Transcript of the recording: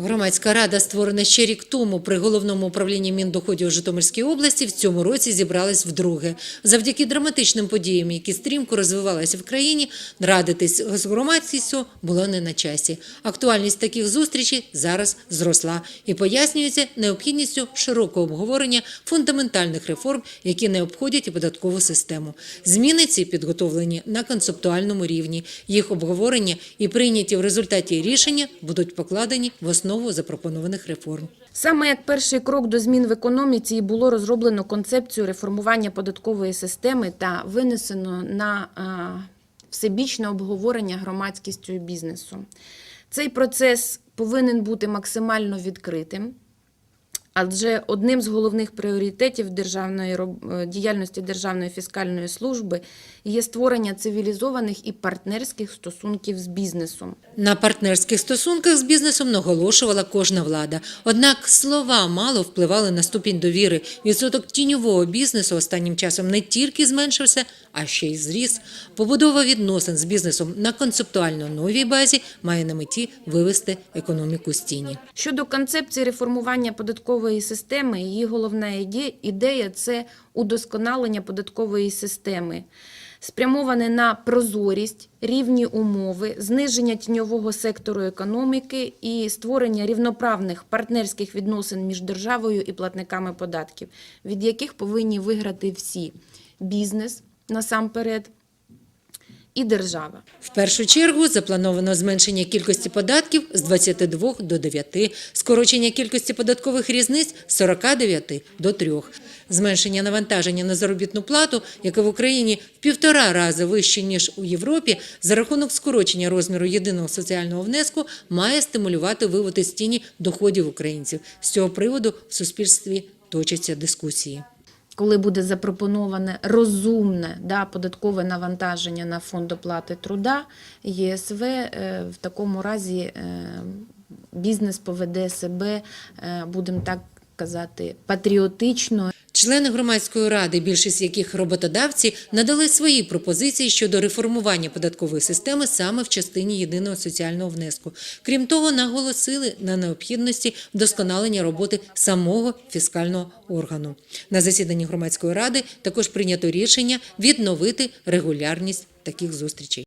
Громадська рада, створена ще рік тому при головному управлінні Міндоходів Житомирської області, в цьому році зібралась вдруге. Завдяки драматичним подіям, які стрімко розвивалися в країні, радитись з громадськістю було не на часі. Актуальність таких зустрічей зараз зросла і пояснюється необхідністю широкого обговорення фундаментальних реформ, які не обходять і податкову систему. Зміни ці підготовлені на концептуальному рівні. Їх обговорення і прийняті в результаті рішення будуть покладені в основу запропонованих реформ. Саме як перший крок до змін в економіці було розроблено концепцію реформування податкової системи та винесено на е, всебічне обговорення громадськістю і бізнесу. Цей процес повинен бути максимально відкритим. Адже одним з головних пріоритетів державної е, діяльності Державної фіскальної служби є створення цивілізованих і партнерських стосунків з бізнесом. На партнерських стосунках з бізнесом наголошувала кожна влада. Однак слова мало впливали на ступінь довіри. Відсоток тіньового бізнесу останнім часом не тільки зменшився, а ще й зріс. Побудова відносин з бізнесом на концептуально новій базі має на меті вивести економіку з тіні. Щодо концепції реформування податкової системи, її головна ідея це удосконалення податкової системи, спрямоване на прозорість, рівні умови, зниження тіньового сектору економіки і створення рівноправних партнерських відносин між державою і платниками податків, від яких повинні виграти всі. Бізнес насамперед і держава. В першу чергу заплановано зменшення кількості податків з 22 до 9, скорочення кількості податкових різниць з 49 до 3, зменшення навантаження на заробітну плату, яке в Україні в півтора рази вище, ніж у Європі, за рахунок скорочення розміру єдиного соціального внеску має стимулювати вивод із тіні доходів українців. З цього приводу в суспільстві точаться дискусії. Коли буде запропоноване розумне да, податкове навантаження на фонд оплати труда, ЄСВ е, в такому разі е, бізнес поведе себе, е, будемо так казати, патріотично Члени громадської ради, більшість яких роботодавці, надали свої пропозиції щодо реформування податкової системи саме в частині єдиного соціального внеску. Крім того, наголосили на необхідності вдосконалення роботи самого фіскального органу. На засіданні громадської ради також прийнято рішення відновити регулярність таких зустрічей.